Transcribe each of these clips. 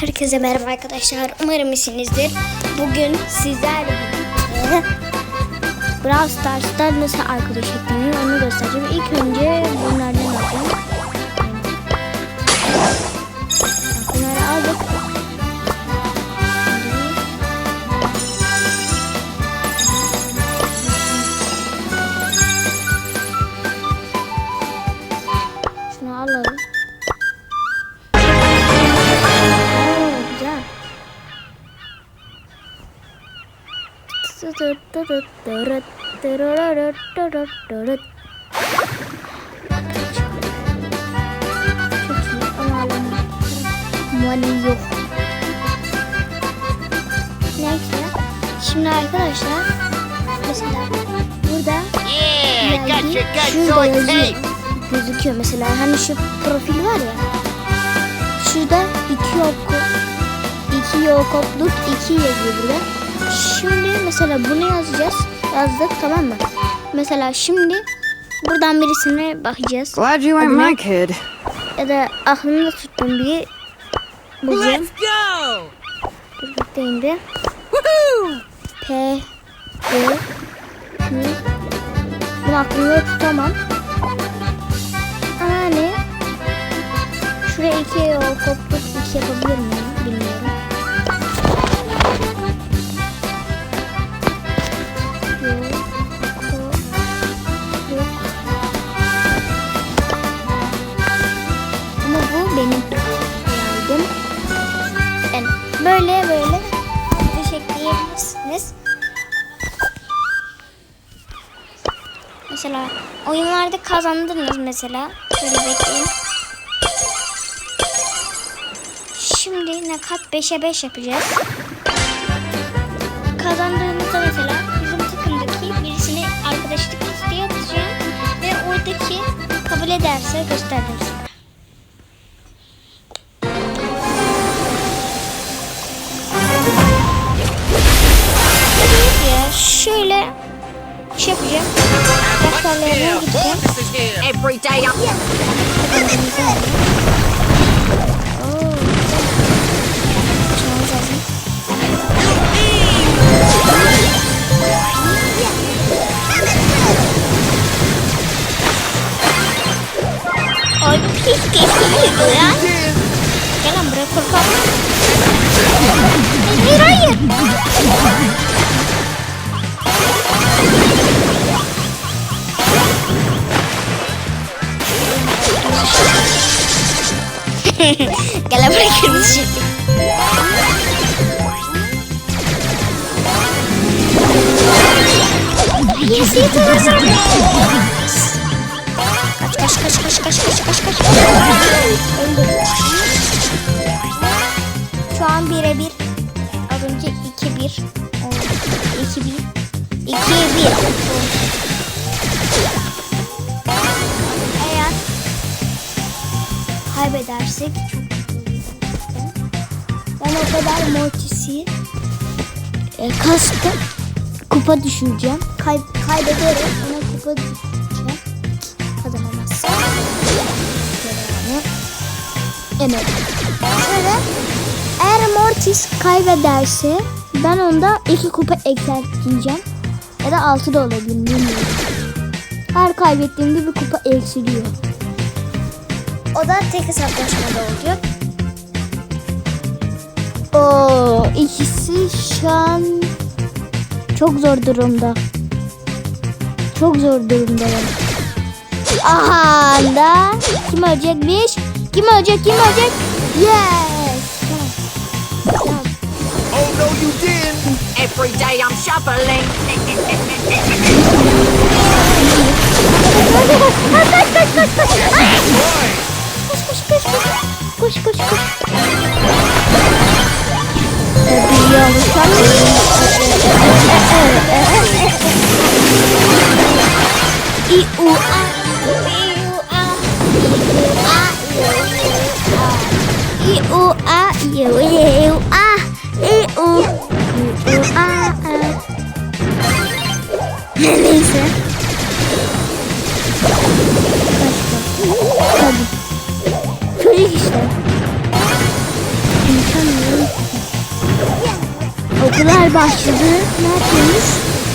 Herkese merhaba arkadaşlar. Umarım iyisinizdir. Bugün sizlerle birlikte Brawl Stars'ta nasıl arkadaş eklenir onu göstereceğim. İlk önce bunlardan alacağım. Bunları aldık. Money yok. Neyse. Şimdi arkadaşlar mesela burada Yeah, şurada yazıyor. Gözüküyor mesela. Hani şu profil var ya. Şurada iki oku iki yokopluk iki yazıyor burada. Şimdi mesela bunu yazacağız. Yazdık tamam mı? Mesela şimdi buradan birisine bakacağız. Glad you ain't my kid. Ya da aklımda tuttuğum bir bulacağım. Let's go! Dur bekleyin bir. P G Q Bunu aklımda tutamam. Ama ne? Şuraya iki o kopluk iki yapabilir miyim? Bilmiyorum. Ekleyebilirsiniz. Mesela oyunlarda kazandınız mesela. Şöyle bekleyin. Şimdi nakat 5'e 5 yapacağız. Kazandığımızda mesela bizim takımdaki birisine arkadaşlık isteği atacağım. Ve oradaki kabul ederse gösterdim Defterlerine gideceğim. This is here. Every day I'm Oo, güzel. Açmamız lazım. Ay pis kesildi ya. Gel lan buraya korkak. Hayır hayır. Gel lan buraya kırmızı çekti. Yes. Şu an birebir. Az önce 2-1 oldu. 2-1. 2-1 Eğer kaybedersek çok ben o kadar mortisi e, kastım kupa düşüreceğim. Kay kaybederim ona kupa düşüreceğim. Kazanamazsa. Yani evet. Şöyle eğer Mortis kaybederse ben onda iki kupa eksilteceğim. Ya da altı da olabilir bilmiyorum. Her kaybettiğimde bir kupa eksiliyor. O da tek hesaplaşmada oluyor. Oo, ikisi şu an çok zor durumda. Çok zor durumda. Aha da kim ölecekmiş? Kim ölecek? Kim ölecek? Yes. Tamam. Oh no, you didn't! Every day I'm shoveling. Koş koş koş koş. Koş koş koş. Tabii yavrum. İ u a i u a i u a i u i u a i Uykular başladı. Ne yapıyorsunuz?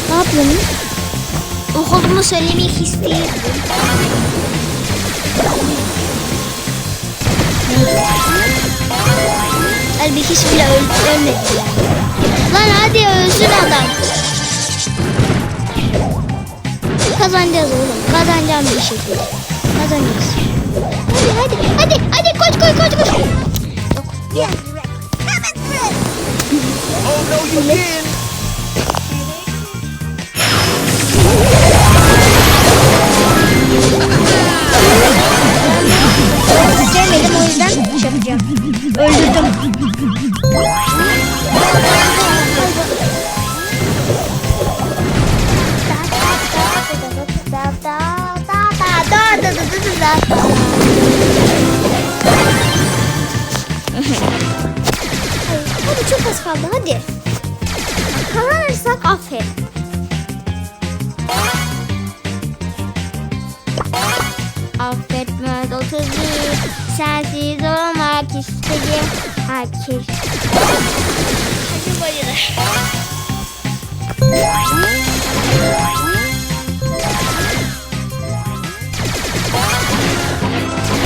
Ne yapıyorsunuz? Okulumu söylemek istedim. Halbuki hiç bile öl ölmedi. Lan hadi ölsün adam. Kazanacağız oğlum. Kazanacağım bir şekilde. Kazanacağız. Hadi hadi hadi hadi koş koş koş koş. Yok. Ya. Oh no, you didn't. Sevmedim o yüzden şey yapacağım. Öldürdüm. Kaldı hadi. Kazanırsak aferin. Affetmez otuzun sensiz olmak istedim herkes. Hadi bayılır.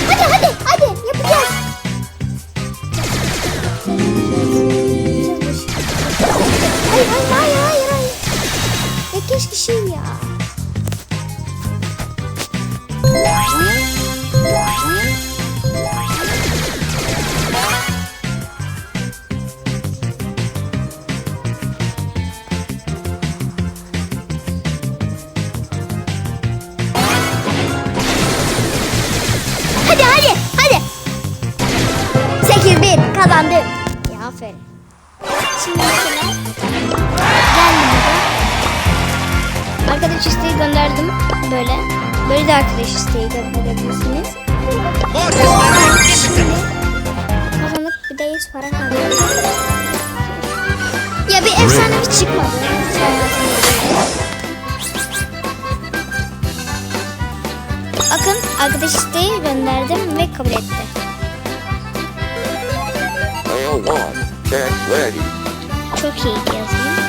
Hadi hadi Hayır hayır hayır hayır. Ya keşke şey ya. Hadi hadi hadi. 8-1 kazandım. Böyle. Böyle de arkadaş isteği gönderebilirsiniz. Şimdi kazanıp bir de 100 para kazandım. Ya bir efsane bir çıkmadı. Akın arkadaş isteği gönderdim ve kabul etti. Ready. Çok iyi yazayım.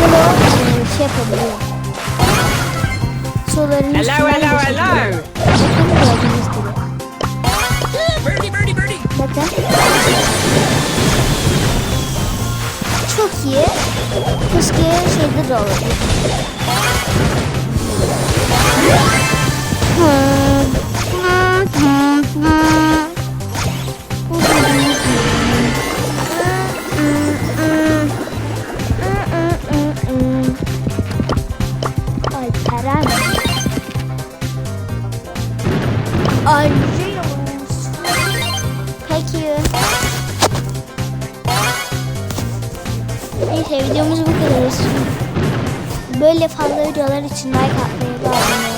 E, şey yapabiliyor Hello, hello, hello. Birdie, birdie, birdie. Bakın. Çok iyi. Keşke şeyde de olabilir Arıyoruz. Peki. Neyse videomuz bu kadar olsun. Böyle fazla videolar için like atmayı ve abone